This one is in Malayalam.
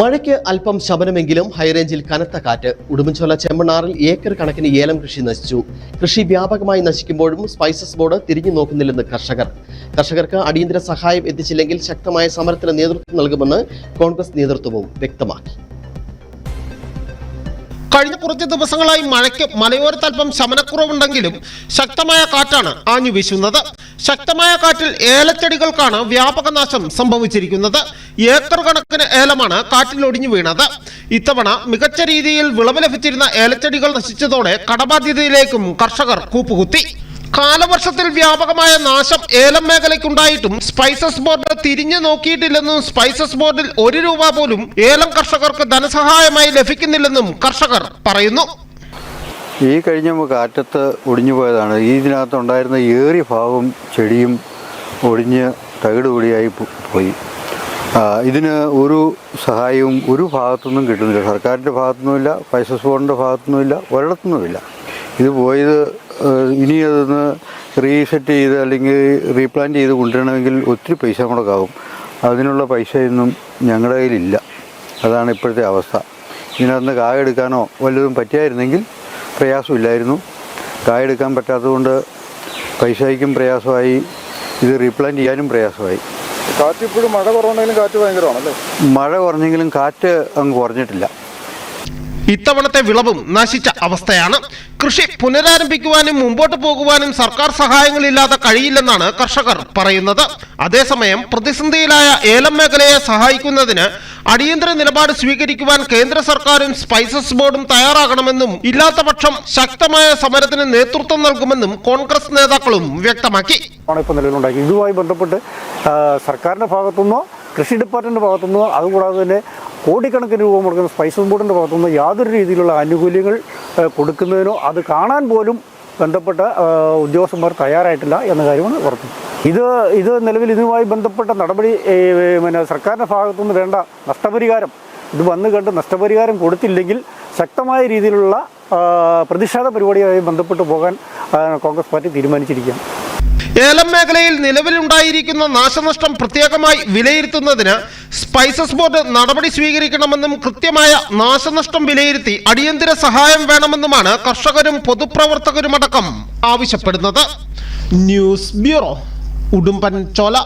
മഴയ്ക്ക് അല്പം ശമനമെങ്കിലും ഹൈറേഞ്ചിൽ കനത്ത കാറ്റ്. ഉടുമ്പൻചോല ചെമ്മണ്ണാറിൽ ഏക്കർ കണക്കിന് ഏലം കൃഷി നശിച്ചു. കൃഷി വ്യാപകമായി നശിക്കുമ്പോഴും സ്പൈസസ് ബോർഡ് തിരിഞ്ഞു നോക്കുന്നില്ലെന്ന് കർഷകർ. കർഷകർക്ക് അടിയന്തര സഹായം എത്തിച്ചില്ലെങ്കിൽ ശക്തമായ സമരത്തിന് നേതൃത്വം നൽകുമെന്ന് കോൺഗ്രസ് നേതൃത്വവും വ്യക്തമാക്കി. കഴിഞ്ഞ കുറച്ച് ദിവസങ്ങളായി മഴയ്ക്ക് മലയോരത്ത് അല്പം ശമനക്കുറവുണ്ടെങ്കിലും ശക്തമായ കാറ്റാണ് ആഞ്ഞു വീശുന്നത് ശക്തമായ കാറ്റിൽ ഏലച്ചെടികൾക്കാണ് വ്യാപക നാശം സംഭവിച്ചിരിക്കുന്നത്. ഏക്കർ കണക്കിന് ഏലമാണ് കാറ്റിൽ ഒടിഞ്ഞു വീണത്. ഇത്തവണ മികച്ച രീതിയിൽ വിളവ് ലഭിച്ചിരുന്ന ഏലച്ചെടികൾ നശിച്ചതോടെ കടബാധ്യതയിലേക്കും കർഷകർ കൂപ്പുകുത്തി. കാലവർഷത്തിൽ വ്യാപകമായ നാശം ഏലം മേഖലയ്ക്കുണ്ടായിട്ടും സ്പൈസസ് ബോർഡ് തിരിഞ്ഞു നോക്കിയിട്ടില്ലെന്നും സ്പൈസസ് ബോർഡിൽ ഒരു രൂപ പോലും ഏലം കർഷകർക്ക് ധനസഹായമായി ലഭിക്കുന്നില്ലെന്നും കർഷകർ പറയുന്നു. ഈ കഴിഞ്ഞ കാറ്റത്ത് ഒടിഞ്ഞു പോയതാണ്. ഈ ഇതിനകത്ത് ഉണ്ടായിരുന്ന ഏറിയ ഭാഗം ചെടിയും ഒടിഞ്ഞ് തകിട് പൊടിയായി പോയി. ഇതിന് ഒരു സഹായവും ഒരു ഭാഗത്തുനിന്നും കിട്ടുന്നില്ല. സർക്കാരിന്റെ ഭാഗത്തുനിന്നുമില്ല ഫൈസസ് ബോർഡിന്റെ ഭാഗത്തുനിന്നുമില്ല ഒരിടത്തുനിന്നുമില്ല. ഇത് പോയത് ഇനി അതൊന്ന് റീസെറ്റ് ചെയ്ത് അല്ലെങ്കിൽ റീപ്ലാൻ ചെയ്ത് കൊണ്ടുവരണമെങ്കിൽ ഒത്തിരി പൈസ മുടക്കാവും അതിനുള്ള പൈസയൊന്നും ഞങ്ങളുടെ കയ്യിലില്ല. അതാണ് ഇപ്പോഴത്തെ അവസ്ഥ. ഇതിനകത്ത് കായ എടുക്കാനോ വല്ലതും പറ്റിയായിരുന്നെങ്കിൽ പ്രയാസമില്ലായിരുന്നു കായ എടുക്കാൻ പറ്റാത്തതുകൊണ്ട് പൈസയ്ക്കും പ്രയാസമായി. ഇത് റീപ്ലാൻ ചെയ്യാനും പ്രയാസമായി. കാറ്റ് ഇപ്പോഴും മഴ കുറവുണ്ടെങ്കിലും കാറ്റ് ഭയങ്കരമാണല്ലേ? മഴ കുറഞ്ഞെങ്കിലും കാറ്റ് അങ്ങ് കുറഞ്ഞിട്ടില്ല. ഇത്തവണത്തെ വിളവും നശിച്ച അവസ്ഥയാണ്. കൃഷി പുനരാരംഭിക്കുവാനും മുമ്പോട്ട് പോകുവാനും സർക്കാർ സഹായങ്ങളില്ലാതെ കഴിയില്ലെന്നാണ് കർഷകർ പറയുന്നത്. അതേസമയം പ്രതിസന്ധിയിലായ ഏലം മേഖലയെ സഹായിക്കുന്നതിന് അടിയന്തര നിലപാട് സ്വീകരിക്കുവാൻ കേന്ദ്ര സർക്കാരും സ്പൈസസ് ബോർഡും തയ്യാറാകണമെന്നും ഇല്ലാത്ത പക്ഷം ശക്തമായ സമരത്തിന് നേതൃത്വം നൽകുമെന്നും കോൺഗ്രസ് നേതാക്കളും വ്യക്തമാക്കി. ഇതുമായി ബന്ധപ്പെട്ട് സർക്കാരിന്റെ ഭാഗത്തുനിന്നോ കൃഷി ഡിപ്പാർട്ട്മെന്റ് ഭാഗത്തുനിന്നോ അതുകൂടാതെ തന്നെ കോടിക്കണക്കിന് രൂപ മുടക്കുന്ന സ്പൈസസ് ബോർഡിന്റെ ഭാഗത്തുനിന്നോ യാതൊരു രീതിയിലുള്ള ആനുകൂല്യങ്ങൾ കൊടുക്കുന്നതിനോ അത് കാണാൻ പോലും ബന്ധപ്പെട്ട ഉദ്യോഗസ്ഥന്മാർ തയ്യാറായിട്ടില്ല എന്ന കാര്യമാണ് ഉറപ്പ്. ഇത് ഇത് നിലവിൽ ഇതുമായി ബന്ധപ്പെട്ട നടപടി പിന്നെ സർക്കാരിന്റെ ഭാഗത്തുനിന്ന് വേണ്ട നഷ്ടപരിഹാരം. ഇത് വന്നു കണ്ട് നഷ്ടപരിഹാരം കൊടുത്തില്ലെങ്കിൽ ശക്തമായ രീതിയിലുള്ള പ്രതിഷേധ പരിപാടിയുമായി ബന്ധപ്പെട്ട് പോകാൻ കോൺഗ്രസ് പാർട്ടി തീരുമാനിച്ചിരിക്കുകയാണ്. ഏലം മേഖലയിൽ നിലവിലുണ്ടായിരിക്കുന്ന നാശനഷ്ടം പ്രത്യേകമായി വിലയിരുത്തുന്നതിന് സ്പൈസസ് ബോർഡ് നടപടി സ്വീകരിക്കണമെന്നും കൃത്യമായ നാശനഷ്ടം വിലയിരുത്തി അടിയന്തര സഹായം വേണമെന്നുമാണ് കർഷകരും പൊതുപ്രവർത്തകരുമടക്കം ആവശ്യപ്പെടുന്നത്. News bureau. ഉടുമ്പൻ ചോല